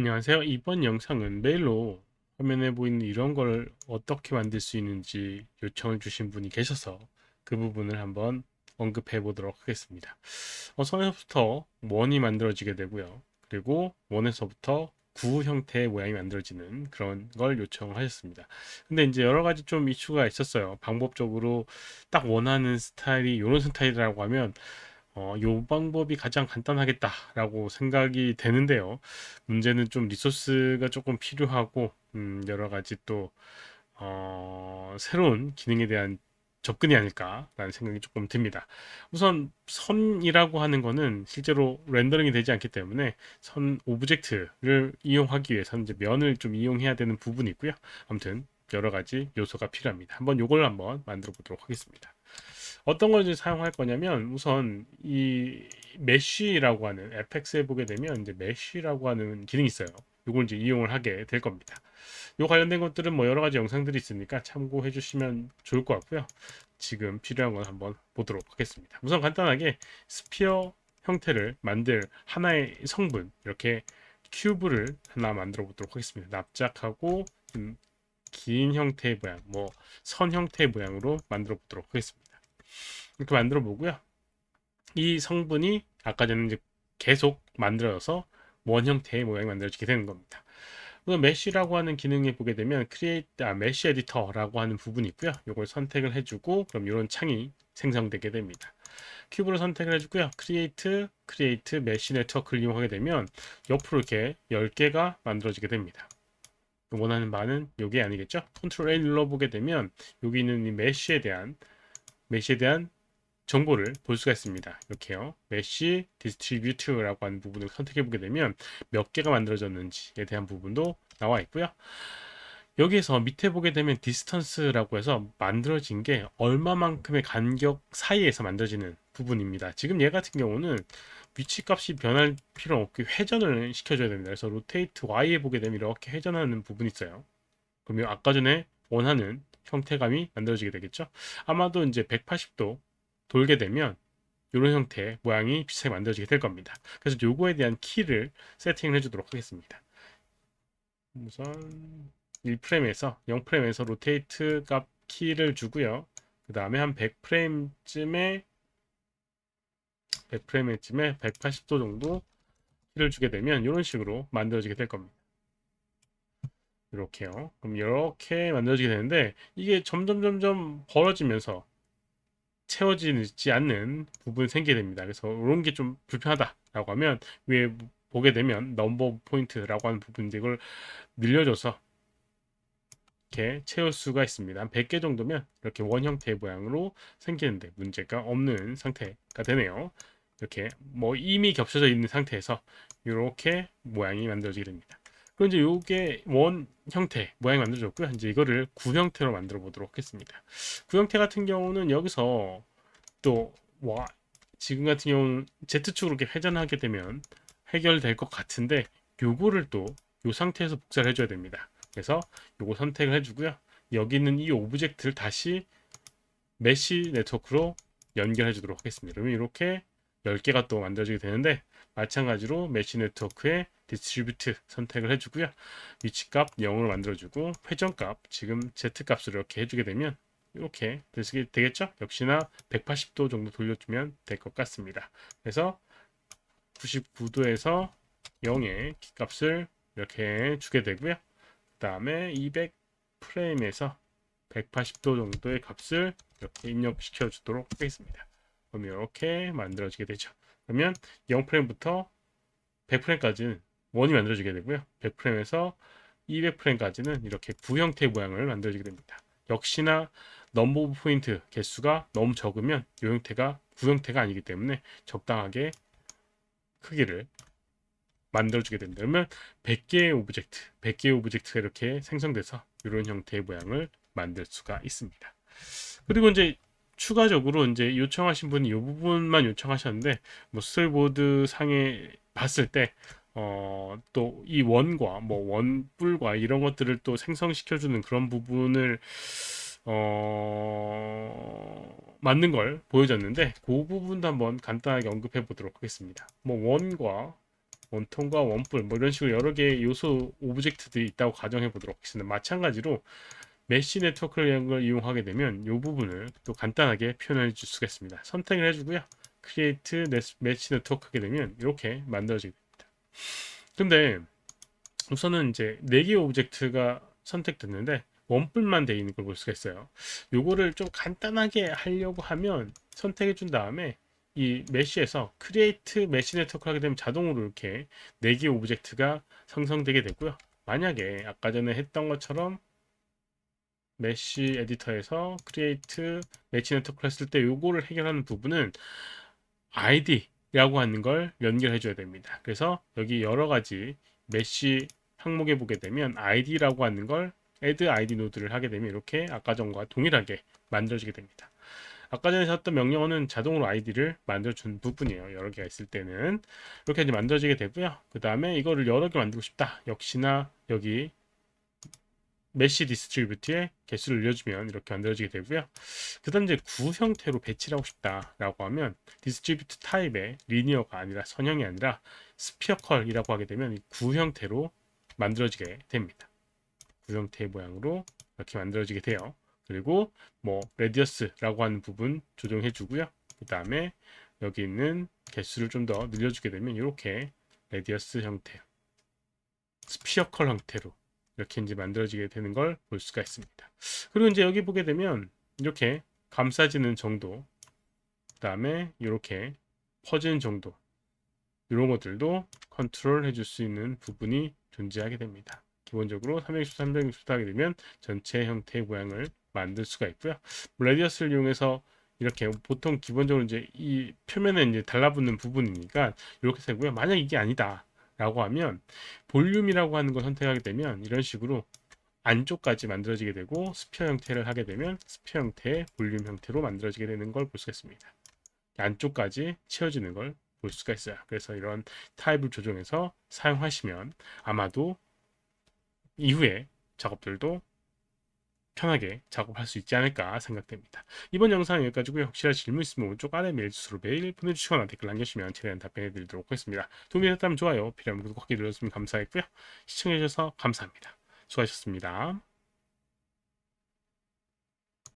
안녕하세요. 이번 영상은 메일로 화면에 보이는 이런 걸 어떻게 만들 수 있는지 요청을 주신 분이 계셔서 그 부분을 한번 언급해 보도록 하겠습니다. 어, 선에서부터 원이 만들어지게 되고요. 그리고 원에서부터 구 형태의 모양이 만들어지는 그런 걸 요청하셨습니다. 근데 이제 여러 가지 좀 이슈가 있었어요. 방법적으로 딱 원하는 스타일이 이런 스타일이라고 하면 어, 요 방법이 가장 간단하겠다라고 생각이 되는데요. 문제는 좀 리소스가 조금 필요하고, 음, 여러 가지 또, 어, 새로운 기능에 대한 접근이 아닐까라는 생각이 조금 듭니다. 우선 선이라고 하는 거는 실제로 렌더링이 되지 않기 때문에 선 오브젝트를 이용하기 위해서는 이제 면을 좀 이용해야 되는 부분이 있고요. 아무튼 여러 가지 요소가 필요합니다. 한번 요걸 한번 만들어 보도록 하겠습니다. 어떤 걸 이제 사용할 거냐면 우선 이 메쉬라고 하는 FX에 보게 되면 이제 메쉬라고 하는 기능이 있어요. 이걸 이제 이용을 하게 될 겁니다. 요 관련된 것들은 뭐 여러 가지 영상들이 있으니까 참고해 주시면 좋을 것 같고요. 지금 필요한 건 한번 보도록 하겠습니다. 우선 간단하게 스피어 형태를 만들 하나의 성분 이렇게 큐브를 하나 만들어 보도록 하겠습니다. 납작하고 음, 긴 형태의 모양, 뭐 선 형태의 모양으로 만들어 보도록 하겠습니다. 이렇게 만들어 보고요. 이 성분이 아까 전에 이제 계속 만들어서 원 형태의 모양이 만들어지게 되는 겁니다. 우선 메쉬라고 하는 기능에 보게 되면 create 아, mesh editor라고 하는 부분이 있고요. 이걸 선택을 해주고 그럼 이런 창이 생성되게 됩니다. 큐브를 선택을 해주고요. create, create mesh network를 이용하게 되면 옆으로 이렇게 10개가 만들어지게 됩니다. 원하는 바는 이게 아니겠죠? 컨트롤 A 눌러보게 되면 여기 있는 이 메쉬에 대한 메쉬에 대한 정보를 볼 수가 있습니다. 이렇게요. 메쉬 디스트리뷰트라고 하는 부분을 선택해 보게 되면 몇 개가 만들어졌는지에 대한 부분도 나와 있고요. 여기에서 밑에 보게 되면 디스턴스라고 해서 만들어진 게 얼마만큼의 간격 사이에서 만들어지는 부분입니다. 지금 얘 같은 경우는 위치 값이 변할 필요 없게 회전을 시켜줘야 됩니다. 그래서 로테이트 Y에 보게 되면 이렇게 회전하는 부분이 있어요. 그러면 아까 전에 원하는 형태감이 만들어지게 되겠죠. 아마도 이제 180도 돌게 되면 이런 형태의 모양이 비슷하게 만들어지게 될 겁니다. 그래서 요거에 대한 키를 세팅을 해주도록 하겠습니다. 우선 1프레임에서 0프레임에서 로테이트 값 키를 주고요. 그 다음에 한 100프레임쯤에 100프레임쯤에 180도 정도 키를 주게 되면 이런 식으로 만들어지게 될 겁니다. 이렇게요. 그럼 이렇게 만들어지게 되는데 이게 점점 점점 벌어지면서 채워지지 않는 부분이 생기게 됩니다. 그래서 이런 게 좀 불편하다라고 하면 위에 보게 되면 넘버 포인트라고 하는 부분 이걸 늘려줘서 이렇게 채울 수가 있습니다. 한 100개 정도면 이렇게 원 형태의 모양으로 생기는데 문제가 없는 상태가 되네요. 이렇게 뭐 이미 겹쳐져 있는 상태에서 이렇게 모양이 만들어지게 됩니다. 그럼 이제 요게 원 형태 모양이 만들어졌고요. 이제 이거를 구 형태로 만들어 보도록 하겠습니다. 구 형태 같은 경우는 여기서 또 와, 지금 같은 경우는 Z축으로 이렇게 회전하게 되면 해결될 것 같은데 요거를 또 요 상태에서 복사를 해줘야 됩니다. 그래서 요거 선택을 해주고요. 여기 있는 이 오브젝트를 다시 메시 네트워크로 연결해 주도록 하겠습니다. 그러면 이렇게 10개가 또 만들어지게 되는데 마찬가지로 메시 네트워크에 디스트리뷰트 선택을 해주고요. 위치값 0으로 만들어주고 회전값 지금 Z값으로 이렇게 해주게 되면 이렇게 되겠죠? 역시나 180도 정도 돌려주면 될 것 같습니다. 그래서 99도에서 0의 키값을 이렇게 주게 되고요. 그 다음에 200 프레임에서 180도 정도의 값을 이렇게 입력시켜 주도록 하겠습니다. 그럼 이렇게 만들어지게 되죠. 그러면 0프레임부터 100프레임까지는 원이 만들어지게 되고요. 100프레임에서 200프레임까지는 이렇게 구 형태의 모양을 만들어지게 됩니다. 역시나 넘버 오브 포인트 개수가 너무 적으면 이 형태가 구 형태가 아니기 때문에 적당하게 크기를 만들어주게 된다. 그러면 100개의 오브젝트, 100개의 오브젝트가 이렇게 생성돼서 이런 형태의 모양을 만들 수가 있습니다. 그리고 이제 추가적으로 이제 요청하신 분이 이 부분만 요청하셨는데 뭐 스토리보드 상에 봤을 때 어, 또 이 원과 뭐 원뿔과 이런 것들을 또 생성시켜주는 그런 부분을 어, 맞는 걸 보여줬는데 그 부분도 한번 간단하게 언급해 보도록 하겠습니다. 뭐 원과 원통과 원뿔 뭐 이런 식으로 여러 개의 요소 오브젝트들이 있다고 가정해 보도록 하겠습니다. 마찬가지로 메시 네트워크를 이용하게 되면 이 부분을 또 간단하게 표현해 줄 수가 있습니다. 선택을 해주고요. 크리에이트 매치 네트워크 하게 되면 이렇게 만들어지게 됩니다. 근데 우선은 이제 4개의 오브젝트가 선택됐는데 원뿔만 되어 있는 걸 볼 수가 있어요. 요거를 좀 간단하게 하려고 하면 선택해 준 다음에 이 메시에서 크리에이트 메시 네트워크 하게 되면 자동으로 이렇게 4개 오브젝트가 생성되게 되고요. 만약에 아까 전에 했던 것처럼 메시 에디터에서 크리에이트 매치 네트워크 했을 때 요거를 해결하는 부분은 id 라고 하는 걸 연결해 줘야 됩니다. 그래서 여기 여러 가지 메시 항목에 보게 되면 id라고 하는 걸 add id 노드를 하게 되면 이렇게 아까 전과 동일하게 만들어지게 됩니다. 아까 전에 썼던 명령어는 자동으로 id를 만들어준 부분이에요. 여러 개가 있을 때는 이렇게 이제 만들어지게 되고요. 그 다음에 이거를 여러 개 만들고 싶다. 역시나 여기 메시 디스트리뷰트의 개수를 늘려주면 이렇게 만들어지게 되고요. 그 다음 이제 구 형태로 배치를 하고 싶다라고 하면 디스트리뷰트 타입의 리니어가 아니라 선형이 아니라 스피어컬이라고 하게 되면 구 형태로 만들어지게 됩니다. 구 형태의 모양으로 이렇게 만들어지게 돼요. 그리고 뭐 레디어스라고 하는 부분 조정해 주고요. 그 다음에 여기 있는 개수를 좀 더 늘려주게 되면 이렇게 레디어스 형태, 스피어컬 형태로 이렇게 이제 만들어지게 되는 걸 볼 수가 있습니다. 그리고 이제 여기 보게 되면 이렇게 감싸지는 정도, 그 다음에 이렇게 퍼지는 정도, 이런 것들도 컨트롤 해줄 수 있는 부분이 존재하게 됩니다. 기본적으로 360, 360도 하게 되면 전체 형태의 모양을 만들 수가 있고요. 레디어스를 이용해서 이렇게 보통 기본적으로 이제 이 표면에 이제 달라붙는 부분이니까 이렇게 되고요. 만약 이게 아니다. 라고 하면 볼륨이라고 하는 걸 선택하게 되면 이런 식으로 안쪽까지 만들어지게 되고 스피어 형태를 하게 되면 스피어 형태의 볼륨 형태로 만들어지게 되는 걸 볼 수가 있습니다. 안쪽까지 채워지는 걸 볼 수가 있어요. 그래서 이런 타입을 조정해서 사용하시면 아마도 이후에 작업들도 편하게 작업할 수 있지 않을까 생각됩니다. 이번 영상 여기까지고요. 혹시나 질문 있으면 오른쪽 아래 메일 주소로 메일 보내주시거나 댓글 남겨주시면 최대한 답변해 드리도록 하겠습니다. 도움이 됐다면 좋아요, 필요하면 구독하기 눌러주시면 감사하겠고요. 시청해주셔서 감사합니다. 수고하셨습니다.